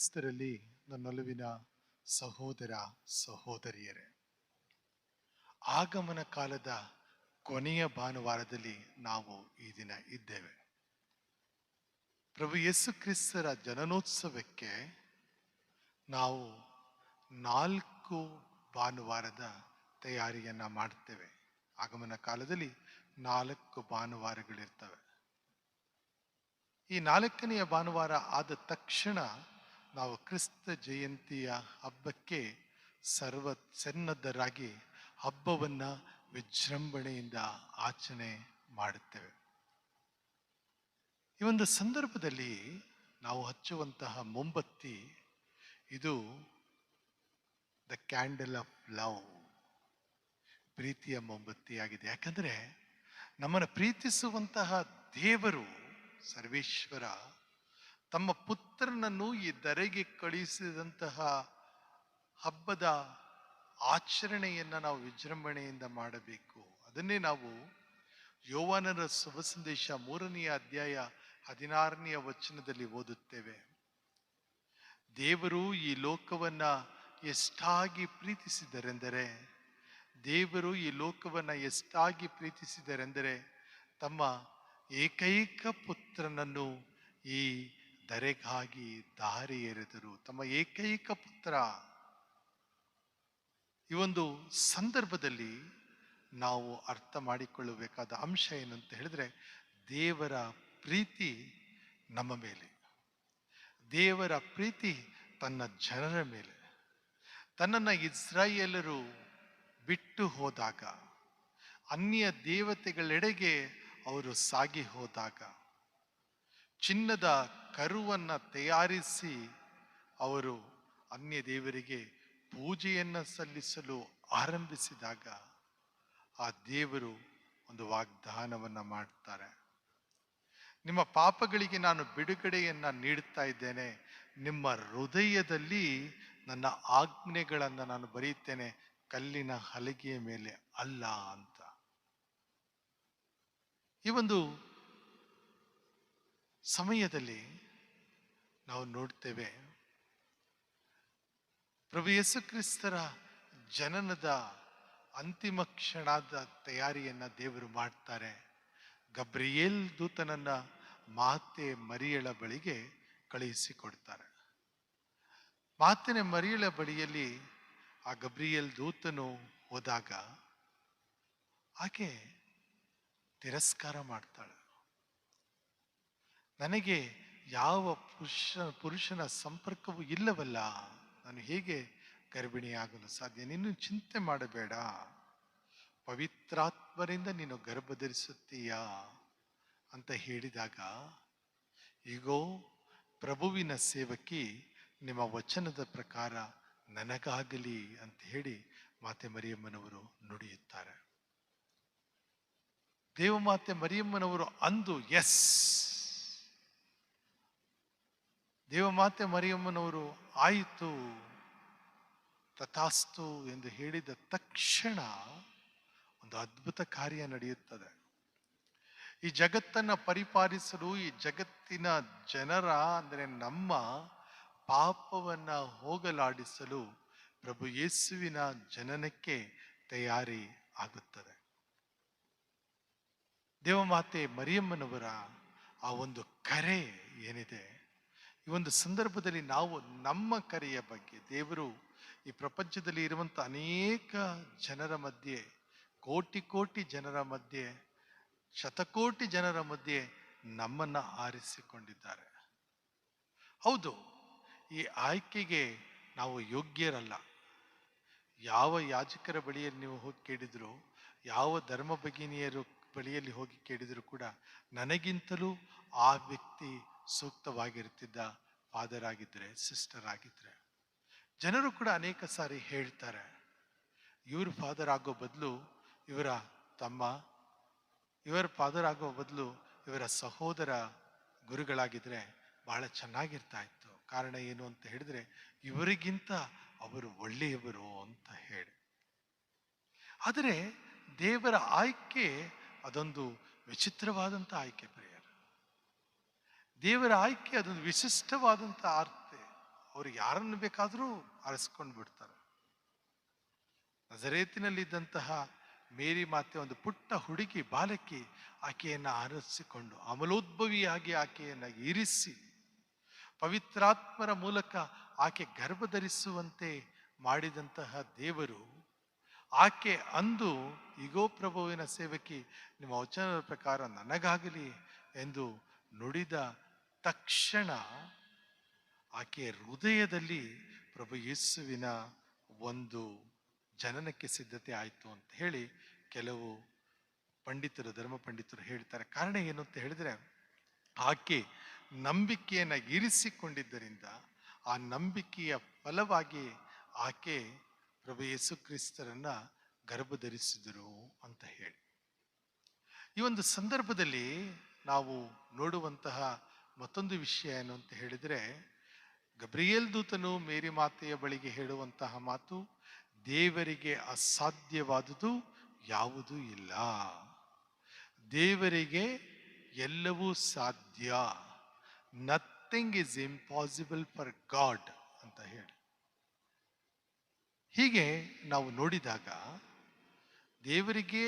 ಕ್ರಿಸ್ತರಲ್ಲಿ ನನ್ನೊಲುವಿನ ಸಹೋದರ ಸಹೋದರಿಯರೇ, ಆಗಮನ ಕಾಲದ ಕೊನೆಯ ಭಾನುವಾರದಲ್ಲಿ ನಾವು ಈ ದಿನ ಇದ್ದೇವೆ. ಪ್ರಭು ಯೇಸು ಕ್ರಿಸ್ತರ ಜನನೋತ್ಸವಕ್ಕೆ ನಾವು ನಾಲ್ಕು ಭಾನುವಾರದ ತಯಾರಿಯನ್ನ ಮಾಡ್ತೇವೆ. ಆಗಮನ ಕಾಲದಲ್ಲಿ ನಾಲ್ಕು ಭಾನುವಾರಗಳಿರ್ತವೆ. ಈ ನಾಲ್ಕನೆಯ ಭಾನುವಾರ ಆದ ತಕ್ಷಣ ನಾವು ಕ್ರಿಸ್ತ ಜಯಂತಿಯ ಹಬ್ಬಕ್ಕೆ ಸರ್ವ ಸನ್ನದ್ಧರಾಗಿ ಹಬ್ಬವನ್ನು ವಿಜೃಂಭಣೆಯಿಂದ ಆಚರಣೆ ಮಾಡುತ್ತೇವೆ. ಈ ಒಂದು ಸಂದರ್ಭದಲ್ಲಿ ನಾವು ಹಚ್ಚುವಂತಹ ಮೊಂಬತ್ತಿ, ಇದು ದ ಕ್ಯಾಂಡಲ್ ಆಫ್ ಲವ್ ಪ್ರೀತಿಯ ಮೊಂಬತ್ತಿಯಾಗಿದೆ. ಯಾಕಂದರೆ ನಮ್ಮನ್ನು ಪ್ರೀತಿಸುವಂತಹ ದೇವರು ಸರ್ವೇಶ್ವರ. ತಮ್ಮ ಪುತ್ರನನ್ನು ಈ ಧರೆಗೆ ಕಳುಹಿಸಿದಂತಹ ಹಬ್ಬದ ಆಚರಣೆಯನ್ನು ನಾವು ವಿಜೃಂಭಣೆಯಿಂದ ಮಾಡಬೇಕು. ಅದನ್ನೇ ನಾವು ಯೋವಾನರ ಶುಭ ಸಂದೇಶ ಮೂರನೆಯ ಅಧ್ಯಾಯ ಹದಿನಾರನೆಯ ವಚನದಲ್ಲಿ ಓದುತ್ತೇವೆ. ದೇವರು ಈ ಲೋಕವನ್ನ ಎಷ್ಟಾಗಿ ಪ್ರೀತಿಸಿದರೆಂದರೆ, ದೇವರು ಈ ಲೋಕವನ್ನ ಎಷ್ಟಾಗಿ ಪ್ರೀತಿಸಿದರೆಂದರೆ, ತಮ್ಮ ಏಕೈಕ ಪುತ್ರನನ್ನು ಈ ಧರೆಗಾಗಿ ದಾರಿ ಎರೆದರು. ತಮ್ಮ ಏಕೈಕ ಪುತ್ರ. ಈ ಒಂದು ಸಂದರ್ಭದಲ್ಲಿ ನಾವು ಅರ್ಥ ಮಾಡಿಕೊಳ್ಳಬೇಕಾದ ಅಂಶ ಏನಂತ ಹೇಳಿದ್ರೆ, ದೇವರ ಪ್ರೀತಿ ನಮ್ಮ ಮೇಲೆ. ದೇವರ ಪ್ರೀತಿ ತನ್ನ ಜನರ ಮೇಲೆ. ತನ್ನನ್ನು ಇಸ್ರಾಯೇಲರು ಬಿಟ್ಟು ಹೋದಾಗ, ಅನ್ಯ ದೇವತೆಗಳೆಡೆಗೆ ಅವರು ಸಾಗಿ ಹೋದಾಗ, ಚಿನ್ನದ ಕರುವನ್ನ ತಯಾರಿಸಿ ಅವರು ಅನ್ಯ ದೇವರಿಗೆ ಪೂಜೆಯನ್ನು ಸಲ್ಲಿಸಲು ಆರಂಭಿಸಿದಾಗ ಆ ದೇವರು ಒಂದು ವಾಗ್ದಾನವನ್ನು ಮಾಡ್ತಾರೆ. ನಿಮ್ಮ ಪಾಪಗಳಿಗೆ ನಾನು ಬಿಡುಗಡೆಯನ್ನು ನೀಡುತ್ತಾ ಇದ್ದೇನೆ. ನಿಮ್ಮ ಹೃದಯದಲ್ಲಿ ನನ್ನ ಆಜ್ಞೆಗಳನ್ನು ನಾನು ಬರೆಯುತ್ತೇನೆ. ಕಲ್ಲಿನ ಹಲಗೆಯ ಮೇಲೆ ಅಲ್ಲ ಅಂತ. ಈ ಒಂದು ಸಮಯದಲ್ಲಿ ನಾವು ನೋಡ್ತೇವೆ. ಪ್ರಭು ಯೇಸು ಕ್ರಿಸ್ತರ ಜನನದ ಅಂತಿಮ ಕ್ಷಣದ ತಯಾರಿಯನ್ನ ದೇವರು ಮಾಡ್ತಾರೆ. ಗಬ್ರಿಯೇಲ್ ದೂತನನ್ನ ಮಾತೆ ಮರಿಯಳ ಬಳಿಗೆ ಕಳುಹಿಸಿಕೊಡ್ತಾರೆ. ಮಾತಿನ ಮರಿಯಳ ಬಳಿಯಲ್ಲಿ ಆ ಗಬ್ರಿಯಲ್ ದೂತನು ಹೋದಾಗ ಆಕೆ ತಿರಸ್ಕಾರ ಮಾಡ್ತಾಳೆ. ನನಗೆ ಯಾವ ಪುರುಷ, ಪುರುಷನ ಸಂಪರ್ಕವೂ ಇಲ್ಲವಲ್ಲ. ನಾನು ಹೇಗೆ ಗರ್ಭಿಣಿಯಾಗಲು ಸಾಧ್ಯ? ನೀನು ಚಿಂತೆ ಮಾಡಬೇಡ. ಪವಿತ್ರಾತ್ಮರಿಂದ ನೀನು ಗರ್ಭ ಧರಿಸುತ್ತೀಯಾ ಅಂತ ಹೇಳಿದಾಗ ಈಗೋ ಪ್ರಭುವಿನ ಸೇವಕಿ, ನಿಮ್ಮ ವಚನದ ಪ್ರಕಾರ ನನಗಾಗಲಿ ಅಂತ ಹೇಳಿ ಮಾತೆ ಮರಿಯಮ್ಮನವರು ನುಡಿಯುತ್ತಾರೆ. ದೇವಮಾತೆ ಮರಿಯಮ್ಮನವರು ಅಂದು, ಎಸ್! ದೇವಮಾತೆ ಮರಿಯಮ್ಮನವರು ಆಯಿತು, ತಥಾಸ್ತು ಎಂದು ಹೇಳಿದ ತಕ್ಷಣ ಒಂದು ಅದ್ಭುತ ಕಾರ್ಯ ನಡೆಯುತ್ತದೆ. ಈ ಜಗತ್ತನ್ನ ಪರಿಪಾಲಿಸಲು ಈ ಜಗತ್ತಿನ ಜನರ, ಅಂದರೆ ನಮ್ಮ ಪಾಪವನ್ನ ಹೋಗಲಾಡಿಸಲು ಪ್ರಭು ಯೇಸುವಿನ ಜನನಕ್ಕೆ ತಯಾರಿ ಆಗುತ್ತದೆ. ದೇವಮಾತೆ ಮರಿಯಮ್ಮನವರ ಆ ಒಂದು ಕರೆ ಏನಿದೆ? ಈ ಒಂದು ಸಂದರ್ಭದಲ್ಲಿ ನಾವು ನಮ್ಮ ಕರೆಯ ಬಗ್ಗೆ ದೇವರು ಈ ಪ್ರಪಂಚದಲ್ಲಿ ಇರುವಂಥ ಅನೇಕ ಜನರ ಮಧ್ಯೆ, ಕೋಟಿ ಕೋಟಿ ಜನರ ಮಧ್ಯೆ, ಶತಕೋಟಿ ಜನರ ಮಧ್ಯೆ ನಮ್ಮನ್ನು ಆರಿಸಿಕೊಂಡಿದ್ದಾರೆ. ಹೌದು, ಈ ಆಯ್ಕೆಗೆ ನಾವು ಯೋಗ್ಯರಲ್ಲ. ಯಾವ ಯಾಜಕರ ಬಳಿಯಲ್ಲಿ ನೀವು ಹೋಗಿ ಕೇಳಿದ್ರು, ಯಾವ ಧರ್ಮ ಭಗಿನಿಯರು ಬಳಿಯಲ್ಲಿ ಹೋಗಿ ಕೇಳಿದರೂ ಕೂಡ ನನಗಿಂತಲೂ ಆ ವ್ಯಕ್ತಿ ಸೂಕ್ತವಾಗಿರ್ತಿದ್ದ ಫಾದರ್ ಆಗಿದ್ರೆ ಸಿಸ್ಟರ್ ಆಗಿದ್ರೆ. ಜನರು ಕೂಡ ಅನೇಕ ಸಾರಿ ಹೇಳ್ತಾರೆ, ಇವ್ರ ಫಾದರ್ ಆಗೋ ಬದಲು ಇವರ ತಮ್ಮ, ಇವರ ಫಾದರ್ ಆಗೋ ಬದಲು ಇವರ ಸಹೋದರ ಗುರುಗಳಾಗಿದ್ರೆ ಬಹಳ ಚೆನ್ನಾಗಿರ್ತಾ ಇತ್ತು. ಕಾರಣ ಏನು ಅಂತ ಹೇಳಿದ್ರೆ, ಇವರಿಗಿಂತ ಅವರು ಒಳ್ಳೆಯವರು ಅಂತ ಹೇಳಿ. ಆದರೆ ದೇವರ ಆಯ್ಕೆ ಅದೊಂದು ವಿಚಿತ್ರವಾದಂಥ ಆಯ್ಕೆ ಪ್ರಿಯರು ದೇವರ ಆಯ್ಕೆ ಅದೊಂದು ವಿಶಿಷ್ಟವಾದಂಥ ಆರ್ತೆ. ಅವರು ಯಾರನ್ನು ಬೇಕಾದರೂ ಆರಿಸ್ಕೊಂಡು ಬಿಡ್ತಾರೆ. ನಜರೇತಿನಲ್ಲಿದ್ದಂತಹ ಮೇರಿ ಮಾತೆ ಒಂದು ಪುಟ್ಟ ಹುಡುಗಿ ಬಾಲಕಿ ಆಕೆಯನ್ನು ಆರಿಸಿಕೊಂಡು ಅಮಲೋದ್ಭವಿಯಾಗಿ ಆಕೆಯನ್ನು ಇರಿಸಿ ಪವಿತ್ರಾತ್ಮರ ಮೂಲಕ ಆಕೆ ಗರ್ಭಧರಿಸುವಂತೆ ಮಾಡಿದಂತಹ ದೇವರು ಆಕೆ ಅಂದು, ಇಗೋ ಪ್ರಭುವಿನ ಸೇವಕಿ, ನಿಮ್ಮ ವಚನದ ಪ್ರಕಾರ ನನಗಾಗಲಿ ಎಂದು ನುಡಿದ ತಕ್ಷಣ ಆಕೆಯ ಹೃದಯದಲ್ಲಿ ಪ್ರಭು ಯೇಸುವಿನ ಒಂದು ಜನನಕ್ಕೆ ಸಿದ್ಧತೆ ಆಯಿತು ಅಂತ ಹೇಳಿ ಕೆಲವು ಪಂಡಿತರು, ಧರ್ಮ ಪಂಡಿತರು ಹೇಳ್ತಾರೆ. ಕಾರಣ ಏನು ಅಂತ ಹೇಳಿದ್ರೆ, ಆಕೆ ನಂಬಿಕೆಯನ್ನು ಇರಿಸಿಕೊಂಡಿದ್ದರಿಂದ ಆ ನಂಬಿಕೆಯ ಫಲವಾಗಿ ಆಕೆ ಪ್ರಭು ಯೇಸು ಕ್ರಿಸ್ತರನ್ನ ಗರ್ಭಧರಿಸಿದರು ಅಂತ ಹೇಳಿ. ಈ ಒಂದು ಸಂದರ್ಭದಲ್ಲಿ ನಾವು ನೋಡುವಂತಹ ಮತ್ತೊಂದು ವಿಷಯ ಏನು ಅಂತ ಹೇಳಿದ್ರೆ, ಗಬ್ರಿಯಲ್ ದೂತನು ಮೇರಿ ಮಾತೆಯ ಬಳಿಗೆ ಹೇಳುವಂತಹ ಮಾತು, ದೇವರಿಗೆ ಅಸಾಧ್ಯವಾದುದು ಯಾವುದೂ ಇಲ್ಲ. ದೇವರಿಗೆ ಎಲ್ಲವೂ ಸಾಧ್ಯ. Nothing is impossible for God ಅಂತ ಹೇಳಿ. ಹೀಗೆ ನಾವು ನೋಡಿದಾಗ, ದೇವರಿಗೆ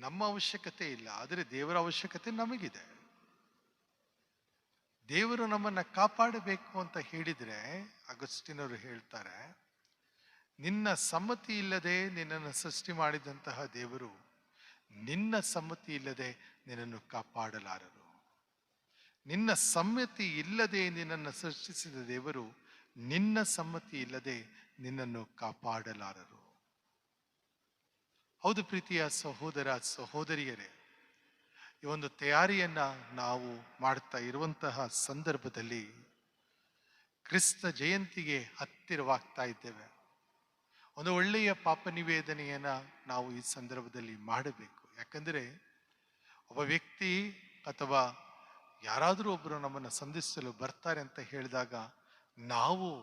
ನಮ್ಮ ಅವಶ್ಯಕತೆ ಇಲ್ಲ, ಆದರೆ ದೇವರ ಅವಶ್ಯಕತೆ ನಮಗಿದೆ. ದೇವರು ನಮ್ಮನ್ನ ಕಾಪಾಡಬೇಕು ಅಂತ ಹೇಳಿದ್ರೆ, ಅಗಸ್ಟಿನವರು ಹೇಳ್ತಾರೆ, ನಿನ್ನ ಸಮ್ಮತಿ ಇಲ್ಲದೆ ನಿನ್ನನ್ನು ಸೃಷ್ಟಿ ಮಾಡಿದಂತಹ ದೇವರು, ನಿನ್ನ ಸಮ್ಮತಿ ಇಲ್ಲದೆ ನಿನ್ನನ್ನು ಕಾಪಾಡಲಾರರು. ನಿನ್ನ ಸಮ್ಮತಿ ಇಲ್ಲದೆ ನಿನ್ನನ್ನು ಸೃಷ್ಟಿಸಿದ ದೇವರು, ನಿನ್ನ ಸಮ್ಮತಿ ಇಲ್ಲದೆ ನಿನ್ನನ್ನು ಕಾಪಾಡಲಾರರು. ಹೌದು ಪ್ರೀತಿಯ ಸಹೋದರ ಸಹೋದರಿಯರೇ ಈ ಒಂದು ತಯಾರಿಯನ್ನ ನಾವು ಮಾಡ್ತಾ ಇರುವಂತಹ ಸಂದರ್ಭದಲ್ಲಿ ಕ್ರಿಸ್ತ ಜಯಂತಿಗೆ ಹತ್ತಿರವಾಗ್ತಾ ಇದ್ದೇವೆ. ಒಂದು ಒಳ್ಳೆಯ ಪಾಪ ನಿವೇದನೆಯನ್ನ ನಾವು ಈ ಸಂದರ್ಭದಲ್ಲಿ ಮಾಡಬೇಕು. ಯಾಕಂದ್ರೆ ಒಬ್ಬ ವ್ಯಕ್ತಿ ಅಥವಾ ಯಾರಾದರೂ ಒಬ್ಬರು ನಮ್ಮನ್ನು ಸಂಧಿಸಲು ಬರ್ತಾರೆ ಅಂತ ಹೇಳಿದಾಗ ನಾವು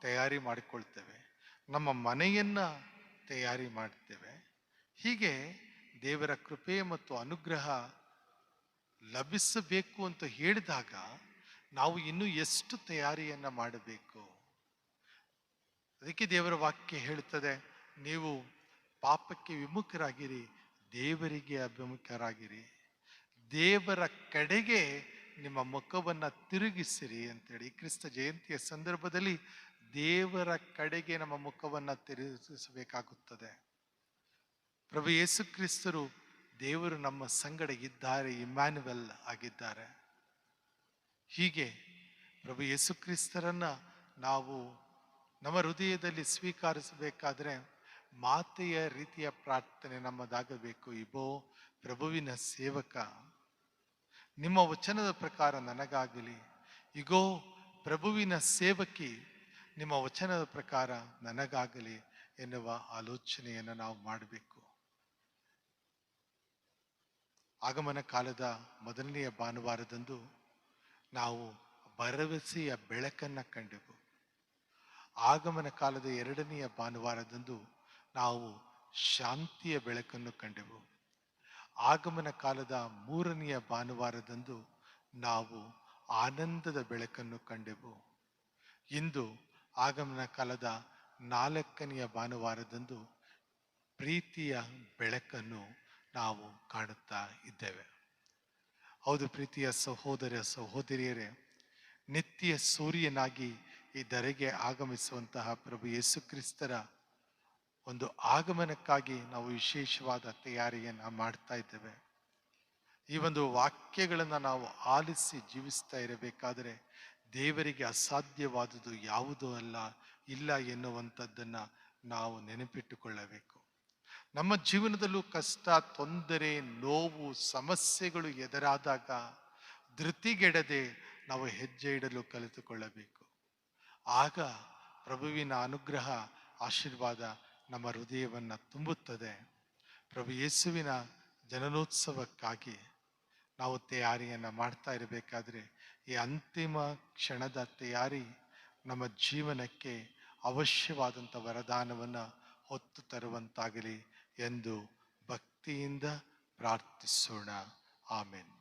ತಯಾರಿ ಮಾಡಿಕೊಳ್ತೇವೆ. ನಮ್ಮ ಮನೆಯನ್ನು ತಯಾರಿ ಮಾಡ್ತೇವೆ. ಹೀಗೆ ದೇವರ ಕೃಪೆ ಮತ್ತು ಅನುಗ್ರಹ ಲಭಿಸಬೇಕು ಅಂತ ಹೇಳಿದಾಗ ನಾವು ಇನ್ನೂ ಎಷ್ಟು ತಯಾರಿಯನ್ನ ಮಾಡಬೇಕು? ಅದಕ್ಕೆ ದೇವರ ವಾಕ್ಯ ಹೇಳುತ್ತದೆ, ನೀವು ಪಾಪಕ್ಕೆ ವಿಮುಖರಾಗಿರಿ, ದೇವರಿಗೆ ಅಭಿಮುಖರಾಗಿರಿ. ದೇವರ ಕಡೆಗೆ ನಿಮ್ಮ ಮುಖವನ್ನ ತಿರುಗಿಸಿರಿ ಅಂತೇಳಿ. ಕ್ರಿಸ್ತ ಜಯಂತಿಯ ಸಂದರ್ಭದಲ್ಲಿ ದೇವರ ಕಡೆಗೆ ನಮ್ಮ ಮುಖವನ್ನ ತಿರುಗಿಸಬೇಕಾಗುತ್ತದೆ. ಪ್ರಭು ಯೇಸು ಕ್ರಿಸ್ತರು ದೇವರು ನಮ್ಮ ಸಂಗಡ ಇದ್ದಾರೆ ಇಮ್ಯಾನ್ಯುವಲ್ ಆಗಿದ್ದಾರೆ. ಹೀಗೆ ಪ್ರಭು ಯೇಸುಕ್ರಿಸ್ತರನ್ನ ನಾವು ನಮ್ಮ ಹೃದಯದಲ್ಲಿ ಸ್ವೀಕರಿಸಬೇಕಾದ್ರೆ ಮಾತೆಯ ರೀತಿಯ ಪ್ರಾರ್ಥನೆ ನಮ್ಮದಾಗಬೇಕು. ಇಬೋ ಪ್ರಭುವಿನ ಸೇವಕ, ನಿಮ್ಮ ವಚನದ ಪ್ರಕಾರ ನನಗಾಗಲಿ. ಇಗೋ, ಪ್ರಭುವಿನ ಸೇವಕಿ, ನಿಮ್ಮ ವಚನದ ಪ್ರಕಾರ ನನಗಾಗಲಿ ಎನ್ನುವ ಆಲೋಚನೆಯನ್ನು ನಾವು ಮಾಡಬೇಕು. ಆಗಮನ ಕಾಲದ ಮೊದಲನೆಯ ಭಾನುವಾರದಂದು ನಾವು ಭರವಸೆಯ ಬೆಳಕನ್ನು ಕಂಡೆವು. ಆಗಮನ ಕಾಲದ ಎರಡನೆಯ ಭಾನುವಾರದಂದು ನಾವು ಶಾಂತಿಯ ಬೆಳಕನ್ನು ಕಂಡೆವು. ಆಗಮನ ಕಾಲದ ಮೂರನೆಯ ಭಾನುವಾರದಂದು ನಾವು ಆನಂದದ ಬೆಳಕನ್ನು ಕಂಡೆವು. ಇಂದು ಆಗಮನ ಕಾಲದ ನಾಲ್ಕನೆಯ ಭಾನುವಾರದಂದು ಪ್ರೀತಿಯ ಬೆಳಕನ್ನು ನಾವು ಕಾಣುತ್ತಾ ಇದ್ದೇವೆ. ಹೌದು ಪ್ರೀತಿಯ ಸಹೋದರ ಸಹೋದರಿಯರೇ, ನಿತ್ಯ ಸೂರ್ಯನಾಗಿ ಈ ಧರೆಗೆ ಆಗಮಿಸುವಂತಹ ಪ್ರಭು ಯೇಸು ಕ್ರಿಸ್ತರ ಒಂದು ಆಗಮನಕ್ಕಾಗಿ ನಾವು ವಿಶೇಷವಾದ ತಯಾರಿಯನ್ನು ಮಾಡ್ತಾ ಇದ್ದೇವೆ. ಈ ಒಂದು ವಾಕ್ಯಗಳನ್ನು ನಾವು ಆಲಿಸಿ ಜೀವಿಸ್ತಾ ಇರಬೇಕಾದರೆ ದೇವರಿಗೆ ಅಸಾಧ್ಯವಾದುದು ಯಾವುದೂ ಅಲ್ಲ, ಇಲ್ಲ ಎನ್ನುವಂಥದ್ದನ್ನು ನಾವು ನೆನಪಿಟ್ಟುಕೊಳ್ಳಬೇಕು. ನಮ್ಮ ಜೀವನದಲ್ಲೂ ಕಷ್ಟ, ತೊಂದರೆ, ನೋವು, ಸಮಸ್ಯೆಗಳು ಎದುರಾದಾಗ ಧೃತಿಗೆಡದೆ ನಾವು ಹೆಜ್ಜೆ ಇಡಲು ಕಲಿತುಕೊಳ್ಳಬೇಕು. ಆಗ ಪ್ರಭುವಿನ ಅನುಗ್ರಹ, ಆಶೀರ್ವಾದ ನಮ್ಮ ಹೃದಯವನ್ನು ತುಂಬುತ್ತದೆ. ಪ್ರಭು ಯೇಸುವಿನ ಜನನೋತ್ಸವಕ್ಕಾಗಿ ನಾವು ತಯಾರಿಯನ್ನು ಮಾಡ್ತಾ ಇರಬೇಕಾದ್ರೆ ಈ ಅಂತಿಮ ಕ್ಷಣದ ತಯಾರಿ ನಮ್ಮ ಜೀವನಕ್ಕೆ ಅವಶ್ಯವಾದಂಥ ವರದಾನವನ್ನು ಹೊತ್ತು ತರುವಂತಾಗಲಿ. ಎಂದು ಭಕ್ತಿಯಿಂದ ಪ್ರಾರ್ಥಿಸೋಣ. ಆಮೇನ್.